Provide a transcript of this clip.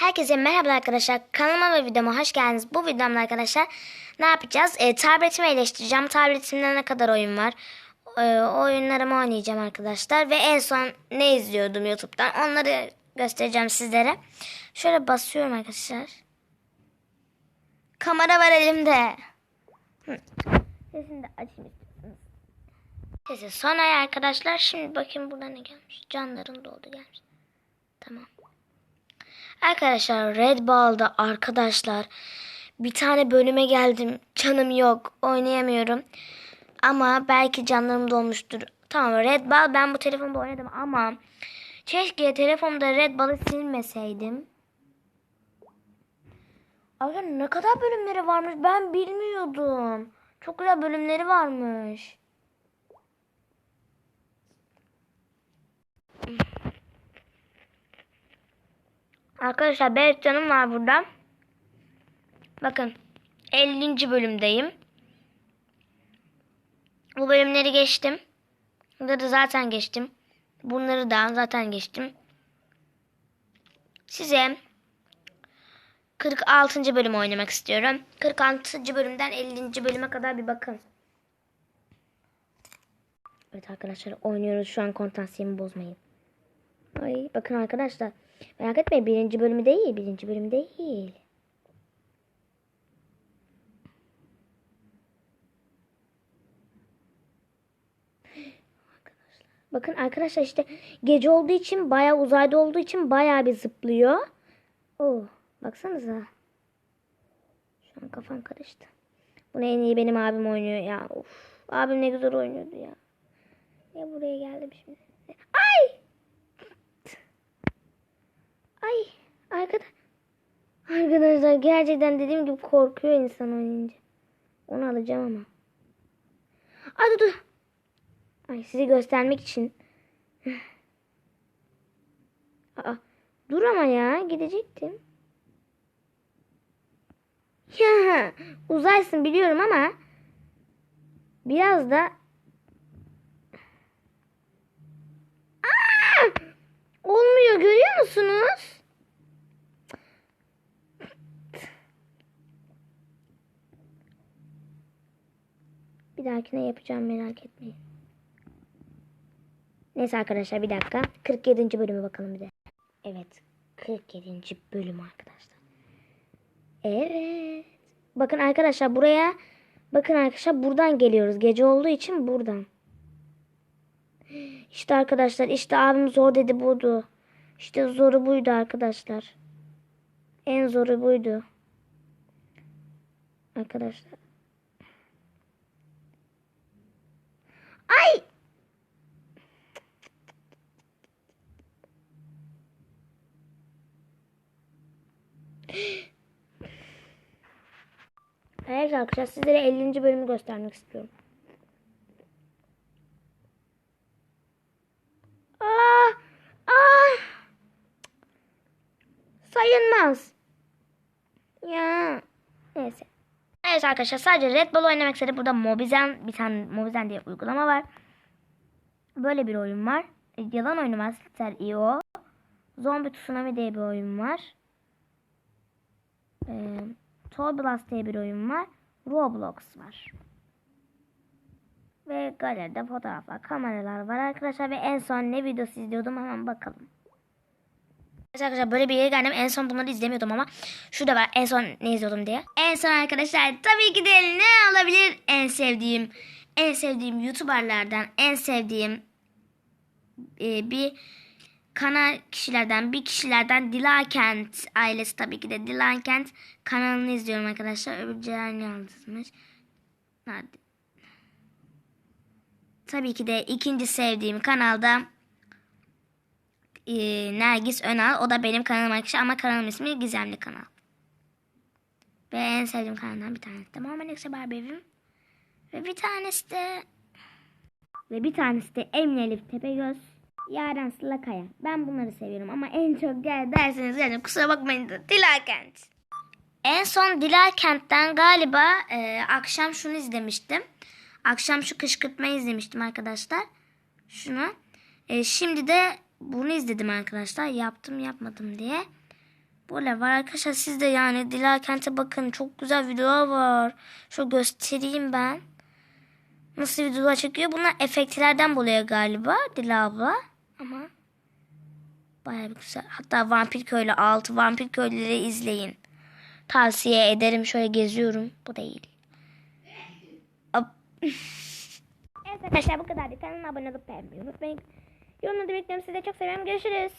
Herkese merhaba arkadaşlar. Kanalıma ve videoma hoş geldiniz. Bu videomda arkadaşlar ne yapacağız? E, tabletimi eleştireceğim. Tabletimde ne kadar oyun var? E, oyunlarımı oynayacağım arkadaşlar. Ve en son ne izliyordum YouTube'dan? Onları göstereceğim sizlere. Şöyle basıyorum arkadaşlar. Kamera var elimde. Sesini de açayım. Sesi son arkadaşlar. Şimdi bakayım burada ne gelmiş. Canların doldu gelmiş. Tamam. Arkadaşlar Red Ball'da arkadaşlar bir tane bölüme geldim. Canım yok. Oynayamıyorum. Ama belki canlarım dolmuştur. Tamam Red Ball ben bu telefonda oynadım ama keşke telefonda Red Ball'ı silmeseydim. Arkadaşlar ne kadar bölümleri varmış ben bilmiyordum. Çok güzel bölümleri varmış. Arkadaşlar 5 canım var burada. Bakın 50. bölümdeyim. Bu bölümleri geçtim. Bunları zaten geçtim. Bunları da zaten geçtim. Size 46. bölüm oynamak istiyorum. 46. bölümden 50. bölüme kadar bir bakın. Evet arkadaşlar oynuyoruz. Şu an kontansiyemi bozmayın. Ay bakın arkadaşlar. Merak etmeyin birinci bölümü değil. Birinci bölümü değil. Bakın arkadaşlar işte gece olduğu için bayağı uzayda olduğu için bayağı bir zıplıyor. Oh, baksanıza. Şu an kafam karıştı. Bunu en iyi benim abim oynuyor ya. Of, abim ne güzel oynuyordu ya. Ya buraya geldim şimdi. Ay! Ay arkada arkadaşlar gerçekten dediğim gibi korkuyor insan oynayınca. Onu alacağım ama. Ay dur dur. Ay sizi göstermek için. Aa, dur ama ya gidecektim. Ya uzaysın biliyorum ama biraz da Aa! Olmuyor görüyor musunuz? Bir dahakine yapacağım merak etmeyin. Neyse arkadaşlar bir dakika. 47. bölüme bakalım bir de. Evet. 47. bölüm arkadaşlar. Evet. Bakın arkadaşlar buraya bakın arkadaşlar buradan geliyoruz. Gece olduğu için buradan. İşte arkadaşlar işte abim zor dedi buydu. İşte zoru buydu arkadaşlar. En zoru buydu. Arkadaşlar. Ay! Evet arkadaşlar sizlere 50. bölümü göstermek istiyorum. Aa, aa. Sayılmaz. Ya. Neyse. Evet arkadaşlar sadece Red Bull oynamak istedim. Burada Mobizen bir tane Mobizen diye uygulama var. Böyle bir oyun var. E, Yalan oyunu var. Io. Zombie Tsunami diye bir oyun var. E, Toy diye bir oyun var. Roblox var. Ve galeride fotoğraflar, kameralar var arkadaşlar. Ve en son ne videosu izliyordum hemen bakalım. Arkadaşlar böyle bir yere geldim. En son bunları izlemiyordum ama şurada var en son ne izliyordum diye. En son arkadaşlar tabii ki de ne olabilir? En sevdiğim, en sevdiğim YouTuber'lardan en sevdiğim e, bir kanal kişilerden bir kişilerden Dilakent ailesi tabii ki de Dilakent kanalını izliyorum arkadaşlar. Öbür Ceren Yıldız'mış. Hadi. Tabii ki de ikinci sevdiğim kanalda e, Nergis Önal. O da benim kanalım arkadaşlar ama kanalım ismi Gizemli Kanal. Ve en sevdiğim kanaldan bir tanesi de Muhammed Ekşi Barbie Evim. Ve bir tanesi de ve bir tanesi de Emine Elif Tepegöz. Yaren Sıla Kaya. Ben bunları seviyorum ama en çok gel derseniz yani kusura bakmayın da Dilakent. En son Dilakent'ten galiba e, akşam şunu izlemiştim. Akşam şu kışkırtmayı izlemiştim arkadaşlar. Şunu. E, şimdi de bunu izledim arkadaşlar. Yaptım yapmadım diye. Böyle var arkadaşlar siz de yani Dila Kent'e bakın çok güzel videolar var. Şöyle göstereyim ben. Nasıl videolar çekiyor? Bunlar efektlerden buluyor galiba Dila abla. Ama bir güzel. Hatta Vampir Köylü 6 Vampir Köylüleri izleyin. Tavsiye ederim. Şöyle geziyorum. Bu değil. Hop. evet arkadaşlar bu kadar. Kanalıma abone olup beğenmeyi unutmayın. Yorumları bekliyorum. Sizi de çok seviyorum. Görüşürüz.